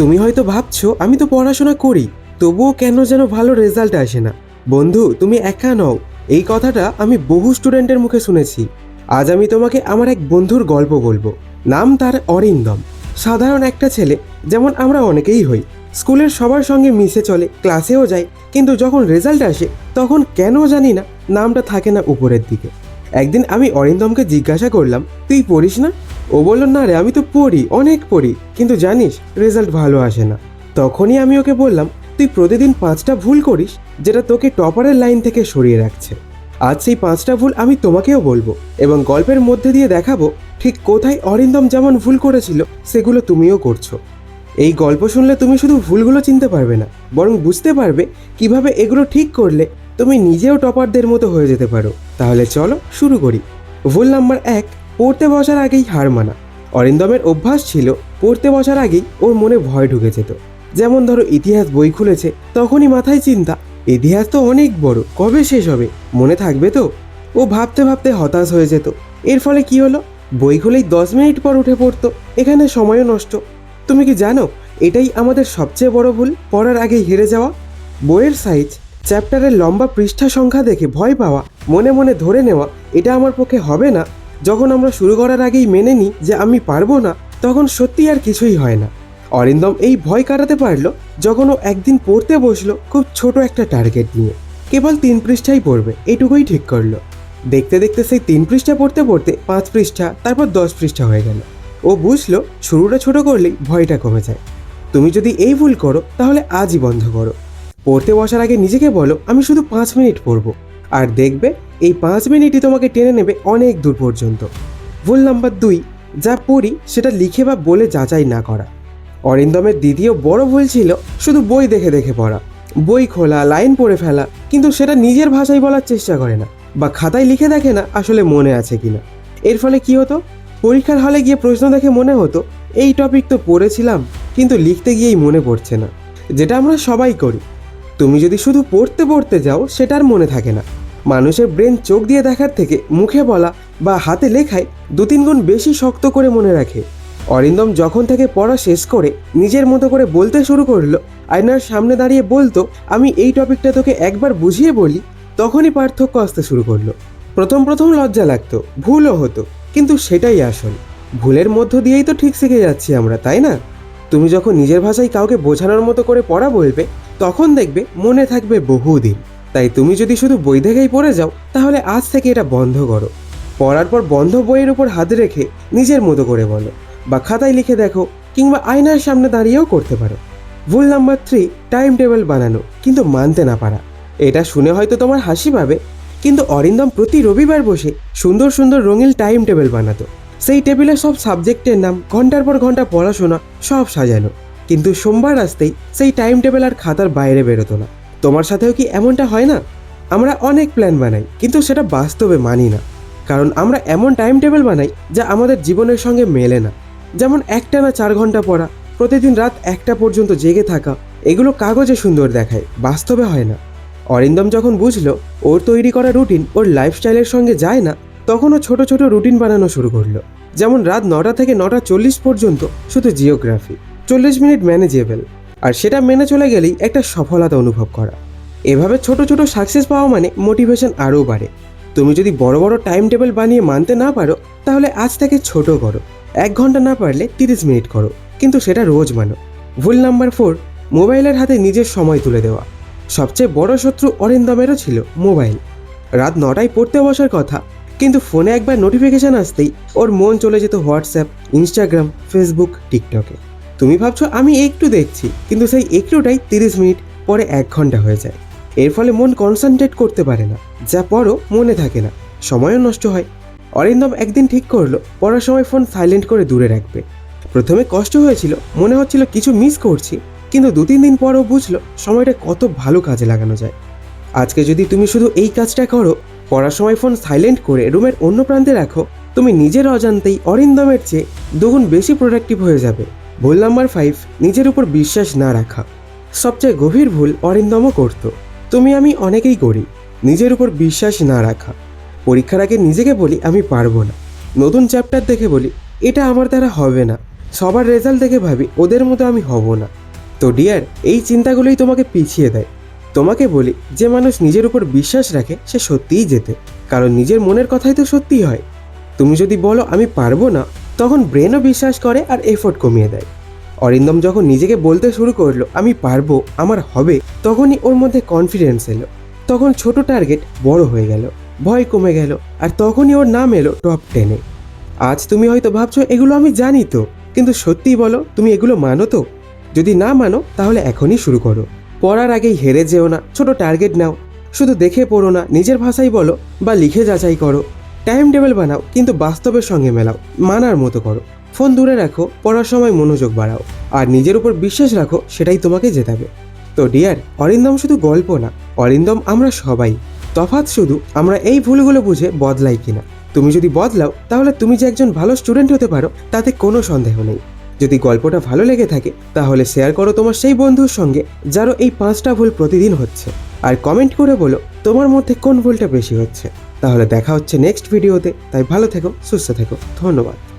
তুমি হয়তো ভাবছ, আমি তো পড়াশোনা করি, তবুও কেন যেন ভালো রেজাল্ট আসে না। বন্ধু, তুমি একা নও, এই কথাটা আমি বহু স্টুডেন্টের মুখে শুনেছি। আজ আমি তোমাকে আমার এক বন্ধুর গল্প বলব। নাম তার অরিন্দম। সাধারণ একটা ছেলে, যেমন আমরা অনেকেই হই। স্কুলের সবার সঙ্গে মিশে চলে, ক্লাসেও যায়, কিন্তু যখন রেজাল্ট আসে, তখন কেন জানি না, নামটা থাকে না উপরের দিকে। একদিন আমি অরিন্দমকে জিজ্ঞাসা করলাম, তুই পড়িস না? ও বলল, না রে, আমি তো পড়ি, অনেক পড়ি, কিন্তু জানিস রেজাল্ট ভালো আসে না। তখনই আমি ওকে বললাম, তুই প্রতিদিন পাঁচটা ভুল করিস, যেটা তোকে টপারের লাইন থেকে সরিয়ে রাখছে। আজ সেই পাঁচটা ভুল আমি তোমাকেও বলব এবং গল্পের মধ্যে দিয়ে দেখাবো ঠিক কোথায় অরিন্দম যেমন ভুল করেছিল, সেগুলো তুমিও করছ। এই গল্প শুনলে তুমি শুধু ভুলগুলো চিনতে পারবে না, বরং বুঝতে পারবে কীভাবে এগুলো ঠিক করলে তুমি নিজেও টপারদের মতো হয়ে যেতে পারো। তাহলে চলো, শুরু করি। ভুল নাম্বার এক পড়তে বসার আগেই হার মানা। অরিন্দমের অভ্যাস ছিল, পড়তে বসার আগেই ওর মনে ভয় ঢুকে যেত। যেমন ধরো ইতিহাস বই খুলেছে, তখনই মাথায় চিন্তা, ইতিহাস তো অনেক বড়, কবে শেষ হবে? মনে থাকবে তো? ও ভাবতে ভাবতে হতাশ হয়ে যেত। এর ফলে কি হলো? বই খুলেই দশ মিনিট পর উঠে পড়তো, এখানে সময়ও নষ্ট। তুমি কি জানো, এটাই আমাদের সবচেয়ে বড় ভুল, পড়ার আগে হেরে যাওয়া? বইয়ের সাইজ, চ্যাপ্টারের লম্বা পৃষ্ঠা সংখ্যা দেখে ভয় পাওয়া, মনে মনে ধরে নেওয়া, এটা আমার পক্ষে হবে না। যখন আমরা শুরু করার আগেই মেনে নিই যে আমি পারব না, তখন সত্যি আর কিছুই হয় না। অরিন্দম এই ভয় কাটাতে পারল যখন ও একদিন পড়তে বসল খুব ছোট একটা টার্গেট নিয়ে। কেবল তিন পৃষ্ঠাই পড়বে, এটুকুই ঠিক করল। দেখতে দেখতে সেই তিন পৃষ্ঠা পড়তে পড়তে পাঁচ পৃষ্ঠা, তারপর দশ পৃষ্ঠা হয়ে গেল। ও বুঝলো শুরুটা ছোট করলেই ভয়টা কমে যায়। তুমি যদি এই ভুল করো, তাহলে আজই বন্ধ করো। পড়তে বসার আগে নিজেকে বলো, আমি শুধু পাঁচ মিনিট পড়ব। আর দেখবে, এই পাঁচ মিনিটই তোমাকে টেনে নেবে অনেক দূর পর্যন্ত। ভুল নাম্বার দুই, যা পড়ি সেটা লিখে বা বলে যাচাই না করা। অরিন্দমের দ্বিতীয় বড় ভুল ছিল, শুধু বই দেখে দেখে পড়া। বই খোলা, লাইন পড়ে ফেলা, কিন্তু সেটা নিজের ভাষায় বলার চেষ্টা করে না, বা খাতায় লিখে দেখে না আসলে মনে আছে কিনা। এর ফলে কি হতো? পরীক্ষার হলে গিয়ে প্রশ্ন দেখে মনে হতো, এই টপিক তো পড়েছিলাম, কিন্তু লিখতে গিয়েই মনে পড়ছে না। যেটা আমরা সবাই করি। তুমি যদি শুধু পড়তে পড়তে যাও সেটা আর মনে থাকে না। মানুষের ব্রেন চোখ দিয়ে দেখার থেকে মুখে বলা বা হাতে লেখায় দু তিন গুণ বেশি শক্ত করে মনে রাখে। অরিন্দম যখন থেকে পড়া শেষ করে নিজের মতো করে বলতে শুরু করল, আয়নার সামনে দাঁড়িয়ে বলতো, আমি এই টপিকটা তোকে একবার বুঝিয়ে বলি। তখনই পার্থক্য আসতে শুরু করল। প্রথম প্রথম লজ্জা লাগতো, ভুলও হতো, কিন্তু সেটাই আসল। ভুলের মধ্য দিয়েই তো ঠিক শিখে যাচ্ছি আমরা, তাই না? তুমি যখন নিজের ভাষায় কাউকে বোঝানোর মতো করে পড়া বলবে, তখন দেখবে মনে থাকবে বহুদিন। তাই তুমি যদি শুধু বই দেখেই পড়ে যাও, তাহলে আজ থেকে এটা বন্ধ করো। পড়ার পর বন্ধ বইয়ের উপর হাত রেখে নিজের মতো করে বলো বা খাতায় লিখে দেখো কিংবা আয়নার সামনে দাঁড়িয়েও করতে পারো। ভুল নাম্বার থ্রি টাইম টেবিল বানানো, কিন্তু মানতে না পারা। এটা শুনে হয়তো তোমার হাসি পাবে, কিন্তু অরিন্দম প্রতি রবিবার বসে সুন্দর সুন্দর রঙিন টাইম টেবিল বানাতো। সেই টেবিলে সব সাবজেক্টের নাম, ঘণ্টার পর ঘণ্টা পড়াশোনা সব সাজানো। কিন্তু সোমবার আসতেই সেই টাইম টেবিল আর খাতার বাইরে বেরোতো না। তোমার সাথেও কি এমনটা হয় না? আমরা অনেক প্ল্যান বানাই, কিন্তু সেটা বাস্তবে মানি না। কারণ আমরা এমন টাইম টেবিল বানাই যা আমাদের জীবনের সঙ্গে মেলে না। যেমন একটা না চার ঘণ্টা পড়া, প্রতিদিন রাত একটা পর্যন্ত জেগে থাকা, এগুলো কাগজে সুন্দর দেখায়, বাস্তবে হয় না। অরিন্দম যখন বুঝলো ওর তৈরি করা রুটিন ওর লাইফস্টাইলের সঙ্গে যায় না তখন ও ছোট ছোট রুটিন বানানো শুরু করল। যেমন রাত নটা থেকে নটা চল্লিশ পর্যন্ত শুধু জিওগ্রাফি চল্লিশ মিনিট ম্যানেজেবল আর সেটা মেনে চলে গেলেই একটা সফলতা অনুভব করা। এভাবে ছোট ছোট সাকসেস পাওয়া মানে মোটিভেশন আরও বাড়ে। তুমি যদি বড় বড় টাইম টেবিল বানিয়ে মানতে না পারো, তাহলে আজ থেকে ছোট করো। এক ঘণ্টা না পারলে তিরিশ মিনিট করো। কিন্তু সেটা রোজ মানো। ভুল নাম্বার ফোর মোবাইলের হাতে নিজের সময় তুলে দেওয়া। সবচেয়ে বড় শত্রু অরিন্দমেরও ছিল মোবাইল রাত নটায় পড়তে বসার কথা, কিন্তু ফোনে একবার নোটিফিকেশান আসতেই ওর মন চলে যেত হোয়াটসঅ্যাপ ইনস্টাগ্রাম ফেসবুক টিকটকে তুমি ভাবছ আমি একটু দেখছি, কিন্তু সেই একটুটাই তিরিশ মিনিট পরে এক ঘণ্টা হয়ে যায়। এর ফলে মন কনসেন্ট্রেট করতে পারে না, যা পড়ো মনে থাকে না, সময়ও নষ্ট হয়। অরিন্দম একদিন ঠিক করল, পড়ার সময় ফোন সাইলেন্ট করে দূরে রাখবে। প্রথমে কষ্ট হয়েছিল, মনে হচ্ছিল কিছু মিস করছি, কিন্তু দু তিন দিন পরও বুঝলো সময়টা কত ভালো কাজে লাগানো যায়। আজকে যদি তুমি শুধু এই কাজটা করো, পড়ার সময় ফোন সাইলেন্ট করে রুমের অন্য প্রান্তে রাখো, তুমি নিজের অজান্তেই অরিন্দমের চেয়ে দুগুণ বেশি প্রোডাক্টিভ হয়ে যাবে। ভুল নাম্বার ফাইভ নিজের উপর বিশ্বাস না রাখা। সবচেয়ে গভীর ভুল অরিন্দমও করতো। তুমি আমি অনেকেই করি, নিজের উপর বিশ্বাস না রাখা। পরীক্ষার আগে নিজেকে বলি, আমি পারব না। নতুন চ্যাপ্টার দেখে বলি, এটা আমার দ্বারা হবে না। সবার রেজাল্ট দেখে ভাবি, ওদের মতো আমি হব না। তো ডিয়ার এই চিন্তাগুলোই তোমাকে পিছিয়ে দেয়। তোমাকে বলি, যে মানুষ নিজের উপর বিশ্বাস রাখে, সে সত্যিই যেতে কারণ নিজের মনের কথাই তো সত্যি হয়। তুমি যদি বলো, আমি পারব না তখন ব্রেনও বিশ্বাস করে আর এফোর্ট কমিয়ে দেয়। অরিন্দম যখন নিজেকে বলতে শুরু করল, আমি পারব, আমার হবে, তখনই ওর মধ্যে কনফিডেন্স এলো। তখন ছোট টার্গেট বড় হয়ে গেল, ভয় কমে গেল, আর তখনই ওর নাম এলো টপ টেনে আজ তুমি হয়তো ভাবছ, এগুলো আমি জানি তো, কিন্তু সত্যিই বলো, তুমি এগুলো মানো তো? যদি না মানো, তাহলে এখনই শুরু করো। পড়ার আগেই হেরে যেও না, ছোট টার্গেট নাও। শুধু দেখে পড়ো না, নিজের ভাষায় বলো বা লিখে যাচাই করো। টাইম টেবিল বানাও, কিন্তু বাস্তবের সঙ্গে মেলাও। মানার মতো করো। ফোন দূরে রাখো, পড়ার সময় মনোযোগ বাড়াও। আর নিজের উপর বিশ্বাস রাখো, সেটাই তোমাকে জেতাবে। তো ডিয়ার অরিন্দম শুধু গল্প না, অরিন্দম আমরা সবাই। তফাৎ শুধু আমরা এই ভুলগুলো বুঝে বদলাই কিনা। তুমি যদি বদলাও, তাহলে তুমি যে একজন ভালো স্টুডেন্ট হতে পারো, তাতে কোনো সন্দেহ নেই। যদি গল্পটা ভালো লেগে থাকে, তাহলে শেয়ার করো তোমার সেই বন্ধুর সঙ্গে, যারও এই পাঁচটা ভুল প্রতিদিন হচ্ছে। আর কমেন্ট করে বলো, তোমার মধ্যে কোন ভুলটা বেশি হচ্ছে। তাহলে দেখা হচ্ছে নেক্সট ভিডিওতে তাই ভালো থেকো সুস্থ থেকো। ধন্যবাদ।